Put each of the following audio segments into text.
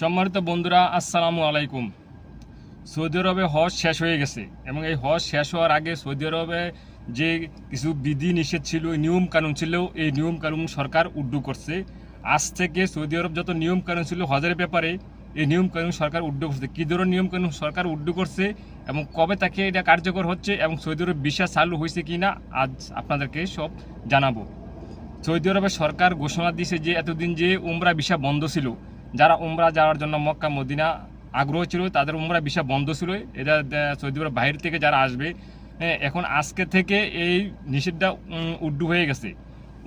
সম্মানিত বন্ধুরা, আসসালামু আলাইকুম। সৌদি আরবে হজ শেষ হয়ে গেছে এবং এই হজ শেষ হওয়ার আগে সৌদি আরবে যে কিছু বিধি নিষেধ ছিল নিয়ম কানুন ছিল, এই নিয়ম কানুন সরকার উড্ডু করছে। আজ থেকে সৌদি আরব যত নিয়ম কানুন ছিল হজের ব্যাপারে, এই নিয়ম কানুন সরকার উড্ডু করছে। কী ধরনের নিয়ম কানুন সরকার উড্ডু করছে এবং কবে তাকে এটা কার্যকর হচ্ছে এবং সৌদি আরব বিশ্বাস চালু হয়েছে কি না আজ আপনাদেরকে সব জানাব। সৌদি আরবের সরকার ঘোষণা দিয়েছে যে, এতদিন যে উমরা ভিসা বন্ধ ছিল যারা উমরা যাওয়ার জন্য মক্কা, মদিনা আগ্রহ ছিল, তাদের উমরা ভিসা বন্ধ ছিল। এটা সৌদি আরব বাইরে থেকে যারা আসবে এখন আজকে থেকে এই নিষেধটা উড্ডু হয়ে গেছে।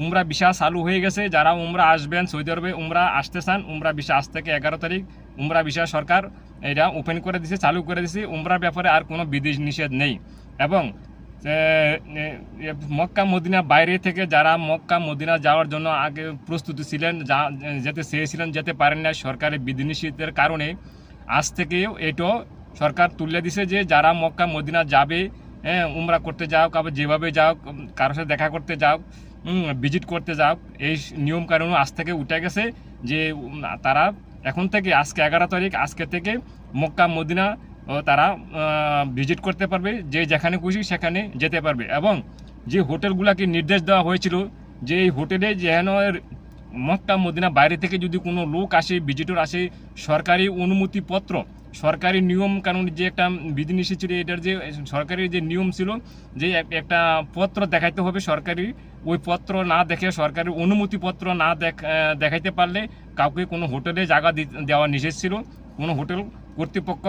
উমরা ভিসা চালু হয়ে গেছে। যারা উমরা আসবেন সৌদি আরবে, উমরা আসতে চান, উমরা ভিসা আজ থেকে এগারো তারিখ। উমরা ভিসা সরকার এটা ওপেন করে দিছে, চালু করে দিছে। উমরার ব্যাপারে আর কোনো বিদেশ নিষেধ নেই। এবং মক্কা মদিনা বাইরে থেকে যারা মক্কা মদিনা যাওয়ার জন্য আগে প্রস্তুতি ছিলেন, যা- যেতে চেয়েছিলেন, যেতে পারেন না সরকারের বিধিনিষেধের কারণে, আজ থেকেও এটো সরকার তুলে দিছে যে যারা মক্কা মদিনা যাবে হ্যাঁ উমরা করতে যাও আবার যেভাবে যাও কারোর সাথে দেখা করতে যাও ভিজিট করতে যাও এই নিয়ম কানুন আজ থেকে উঠে গেছে যে তারা এখন থেকে আজকে এগারো তারিখ, আজকে থেকে মক্কা মদিনা তারা ভিজিট করতে পারবে, যে যেখানে খুশি সেখানে যেতে পারবে। এবং যে হোটেলগুলোকে নির্দেশ দেওয়া হয়েছিল, যে এই হোটেলে যেন মক্কা মদিনা বাইরে থেকে যদি কোনো লোক আসে ভিজিটর আসে, সরকারি অনুমতিপত্র, সরকারি নিয়ম কানুন যে একটা বিধিনিষেধ ছিল, এটার যে সরকারি যে নিয়ম ছিল, যে একটা পত্র দেখাইতে হবে সরকারি, ওই পত্র না দেখে, সরকারি অনুমতিপত্র না দেখ দেখাইতে পারলে কাউকে কোনো হোটেলে জায়গা দেওয়া নিষেধ ছিল। কোনো হোটেল কর্তৃপক্ষ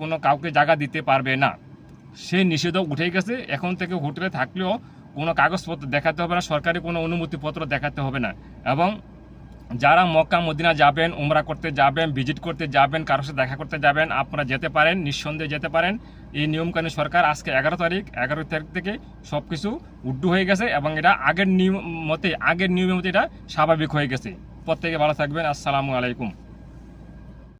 কোনো কাউকে জায়গা দিতে পারবে না। সেই নিষেধও উঠে গেছে, এখন থেকে হোটেলে থাকলেও কোনো কাগজপত্র দেখাতে হবে না, সরকারি কোনো অনুমতিপত্র দেখাতে হবে না। এবং যারা মক্কা, মদিনা যাবেন, উমরা করতে যাবেন, ভিজিট করতে যাবেন, কারোর সাথে দেখা করতে যাবেন, আপনারা যেতে পারেন, নিঃসন্দেহে যেতে পারেন। এই নিয়মকানুন সরকার আজকে এগারো তারিখ এগারো তারিখ থেকে সব কিছু উড্ডু হয়ে গেছে এবং এটা আগের নিয়ম মতে, আগের নিয়মের মতে এটা স্বাভাবিক হয়ে গেছে। প্রত্যেকে ভালো থাকবেন, আসসালামু আলাইকুম।